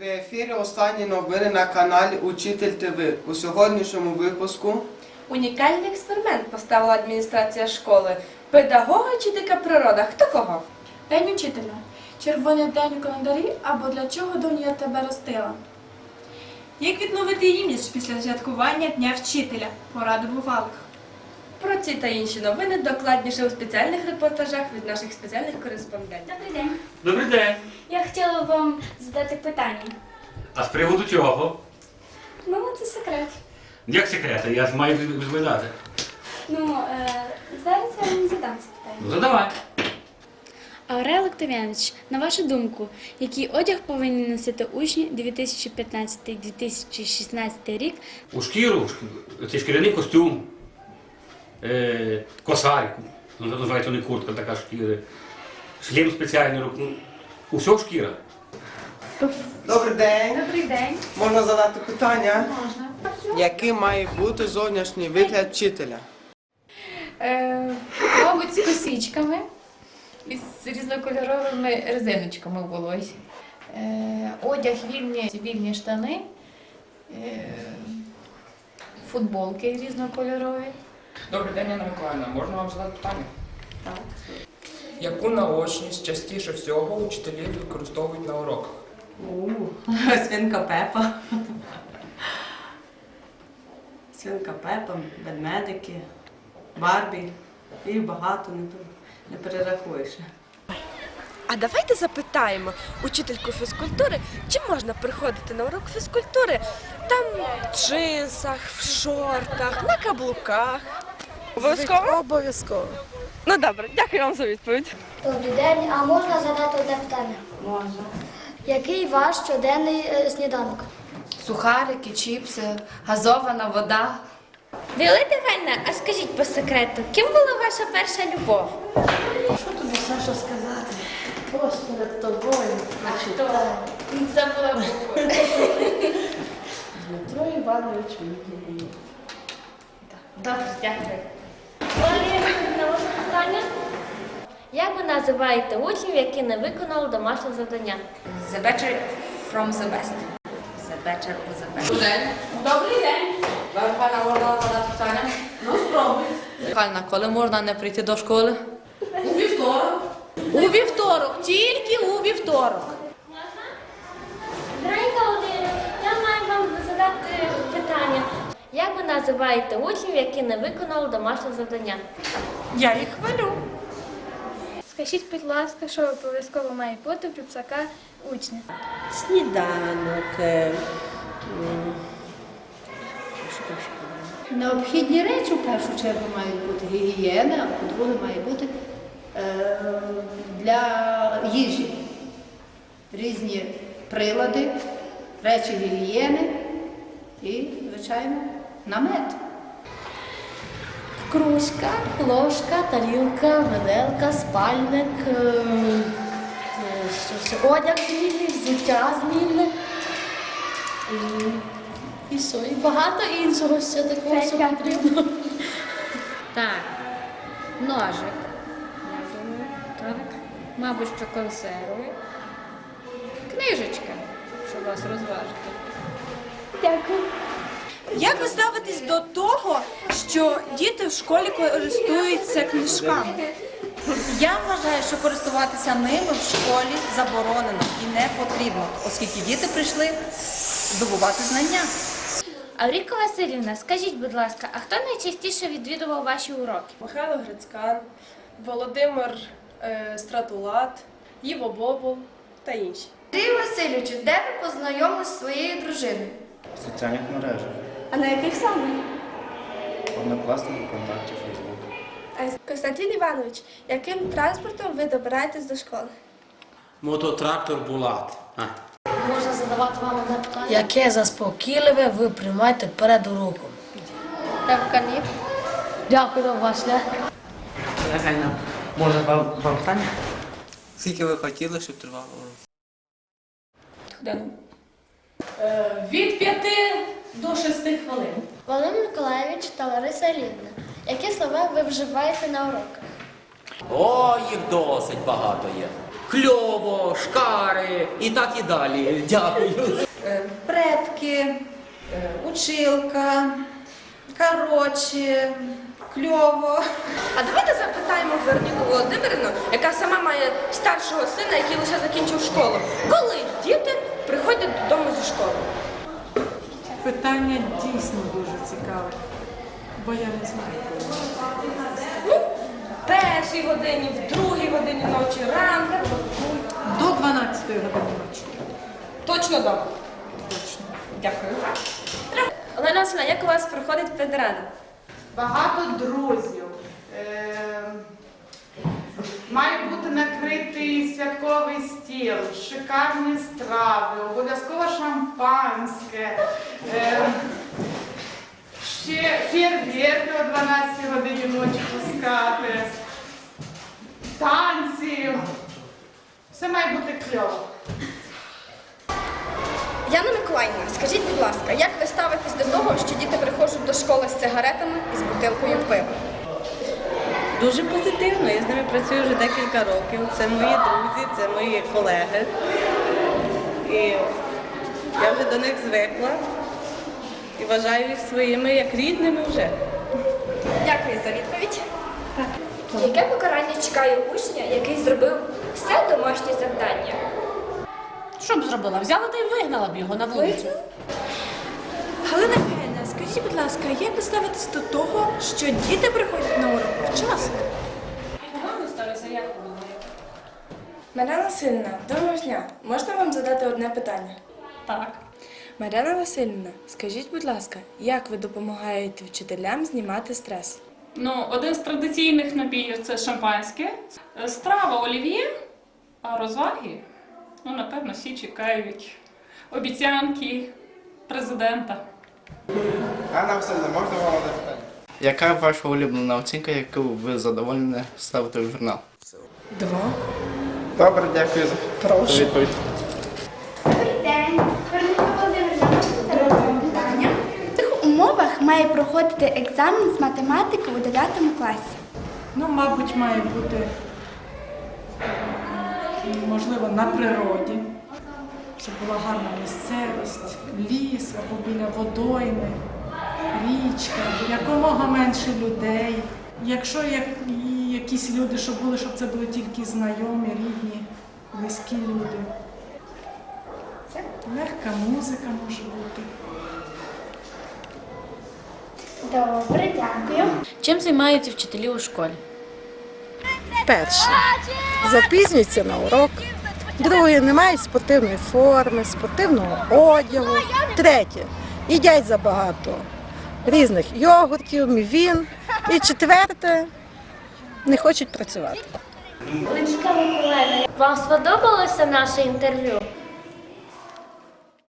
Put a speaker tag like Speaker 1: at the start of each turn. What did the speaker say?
Speaker 1: В ефірі останні новини на каналі Учитель ТВ. У сьогоднішньому випуску
Speaker 2: Унікальний експеримент поставила адміністрація школи. Педагога чи дика природа? Хто кого?
Speaker 3: День учителя. Червоний день у календарі або для чого доня я тебе ростила. Як відновити імідж після святкування Дня вчителя? Поради бувалих.
Speaker 2: Про ці та інші новини докладніше у спеціальних репортажах від наших спеціальних кореспондентів.
Speaker 4: Добрий день.
Speaker 5: Добрий день.
Speaker 4: Я хотіла вам задати питання.
Speaker 5: А з приводу чого?
Speaker 4: Ну, це секрет.
Speaker 5: Як секрети? Я ж маю відповідати.
Speaker 4: Ну, е, зараз я вам задам це питання.
Speaker 5: Ну, задавай.
Speaker 6: Аурел Октавіанович, на вашу думку, який одяг повинні носити учні 2015-2016 рік
Speaker 5: У шкіру, цей шкіряний костюм, е, косарик, ну, називається не куртка, така шкіра, шлем спеціальний, рук- ну, усе шкіра.
Speaker 1: Добрий день.
Speaker 4: Добрий день.
Speaker 1: Можна задати питання?
Speaker 4: Можна.
Speaker 1: Який має бути зовнішній вигляд вчителя?
Speaker 7: Е, мабуть, з косичками і з різнокольоровими резиночками в волосі. Е, одяг вільні, вільні штани, е, футболки різнокольорові.
Speaker 8: Добрий день, Анна Миколаївна. Можна вам задати питання? Так. Яку наочність частіше всього учителі використовують на уроках?
Speaker 9: У, свинка Пепа. Свинка Пепа, ведмедики, Барбі. Їх багато не, не перерахуєш.
Speaker 2: А давайте запитаємо учительку фізкультури, чи можна приходити на урок фізкультури там в джинсах, в шортах, на каблуках. Обов'язково? Обов'язково. Ну добре, дякую вам за відповідь.
Speaker 10: Добрий день, а можна задати одне питання?
Speaker 9: Можна.
Speaker 10: Який ваш щоденний е, сніданок?
Speaker 7: Сухарики, чіпси, газована вода.
Speaker 4: Віолетта Іванівна, а скажіть по секрету, ким була ваша перша любов?
Speaker 9: Що тобі, Саша, сказати? Ось перед тобою.
Speaker 4: Хто? Забула букву.
Speaker 9: Дмитро Іванович Мігілій.
Speaker 4: Добре, дякую. Валерія, на ваше питання? Як ви називаєте учнів, які не виконали домашнє завдання?
Speaker 7: The better from the best. The better of the best.
Speaker 2: Добрий день. Задати питання? Ну, спробуй.
Speaker 9: Коли можна не прийти до школи?
Speaker 2: У вівторок. У вівторок, тільки у вівторок.
Speaker 4: Як ви називаєте учнів, які не виконали домашнє завдання?
Speaker 3: Я їх хвалю.
Speaker 10: Скажіть, будь ласка, що обов'язково має бути в рюкзака учня?
Speaker 9: Сніданок. е,
Speaker 11: Необхідні речі в першу чергу мають бути гігієна, а по-друге має бути е, для їжі різні прилади, речі гігієни і, звичайно, намет.
Speaker 10: Кружка, ложка, тарілка, виделка, спальник, е, ще, одяг змінний, взуття змінне. І, що, і багато іншого ще такого, що потрібно.
Speaker 6: Так, ножик. Я думаю, так. Мабуть, що консерви. Книжечка, щоб вас розважити.
Speaker 10: Дякую.
Speaker 3: Як ви ставитесь до того, що діти в школі користуються книжками?
Speaker 9: Я вважаю, що користуватися ними в школі заборонено і не потрібно, оскільки діти прийшли здобувати знання.
Speaker 4: Авріка Васильівна, скажіть, будь ласка, а хто найчастіше відвідував ваші уроки?
Speaker 2: Михайло Грицькан, Володимир е, Стратулат, Іво Бобол та інші.
Speaker 10: Андрій Васильовичу, де ви познайомилися зі своєю дружиною?
Speaker 12: В соціальних мережах.
Speaker 10: А на яких саме?
Speaker 12: Однокласники, ВКонтакті, Фейсбук.
Speaker 3: Константин Іванович, яким транспортом ви добираєтесь до школи?
Speaker 5: Мототрактор Булат.
Speaker 10: Можна задавати вам одне питання?
Speaker 9: Яке заспокійливе ви приймаєте перед уроком?
Speaker 10: Девкані. Дякую вам, Васля.
Speaker 8: Можна вам, вам питання?
Speaker 1: Скільки ви хотіли, щоб тривало?
Speaker 2: Е, від 5 до 6 хвилин.
Speaker 10: Володимир Миколаївич та Лариса Лівна. Які слова ви вживаєте на уроках?
Speaker 13: О, їх досить багато є. кльово, шкари і так і далі. Дякую.
Speaker 9: Е, Предки, е, училка, коротше, кльово.
Speaker 2: А давайте запитаємо Вероніку Володимирівну, яка сама має старшого сина, який лише закінчив школу. Коли діти приходять додому зі школи?
Speaker 14: Питання дійсно дуже цікаве, бо я не знаю.
Speaker 2: Ну, в першій годині, в другій годині ночі, ранку.
Speaker 14: До 12 години ночі.
Speaker 2: Точно дома.
Speaker 14: Точно.
Speaker 2: Дякую.
Speaker 6: Олена Васильівна, як у вас проходить педерада?
Speaker 15: Багато друзів. Е, Має бути накритий святковий стіл, шикарні страви, обов'язково шампанське. Е, Ще фєрверки о 12 годині ночі пускати, танці. Все має бути кльово.
Speaker 2: Яна Миколаївна, скажіть, будь ласка, як ви ставитесь до того, що діти приходять до школи з цигаретами і з бутилкою пива?
Speaker 16: Дуже позитивно. Я з ними працюю вже декілька років. Це мої друзі, це мої колеги. І я вже до них звикла і вважаю їх своїми як рідними вже.
Speaker 2: Дякую за відповідь. Яке покарання чекає учня, який зробив все домашнє завдання?
Speaker 11: Що б зробила? Взяла та й вигнала б його на вулицю.
Speaker 3: Галина Євгенівна, скажіть, будь ласка, як ви ставитесь до того, що діти приходять на урок вчасно?
Speaker 2: Марина Васильівна, доброго дня. Можна вам задати одне питання?
Speaker 16: Так.
Speaker 2: Марина Васильівна, скажіть, будь ласка, як ви допомагаєте вчителям знімати стрес?
Speaker 17: Ну, один з традиційних напіїв це шампанське, страва олів'є, а розваги, ну, напевно, всі чекають обіцянки президента.
Speaker 12: Анна Васильівна, можна вам одне питання? Яка ваша улюблена оцінка, яку ви задоволені ставите в журнал?
Speaker 2: Два.
Speaker 12: Добре, дякую за
Speaker 2: Прошу.
Speaker 12: відповідь.
Speaker 10: день. Вероніка Володимирівна, можете задати вам питання? В яких умовах має проходити екзамен з математики у 9 класі?
Speaker 14: Ну, мабуть, має бути можливо на природі, щоб була гарна місцевість, ліс або біля водойми, річка, якомога менше людей. Якщо як, якісь люди, щоб були, щоб це були тільки знайомі, рідні, близькі люди. Легка музика може бути.
Speaker 10: Добре, дякую.
Speaker 6: Чим займаються вчителі у школі?
Speaker 18: Перше. Запізнюються на урок. Друге, немає спортивної форми, спортивного одягу. Третє. Їдять забагато різних йогуртів, мівін. І четверте, не хочуть працювати.
Speaker 4: Личка Миколаївна, вам сподобалося наше інтерв'ю?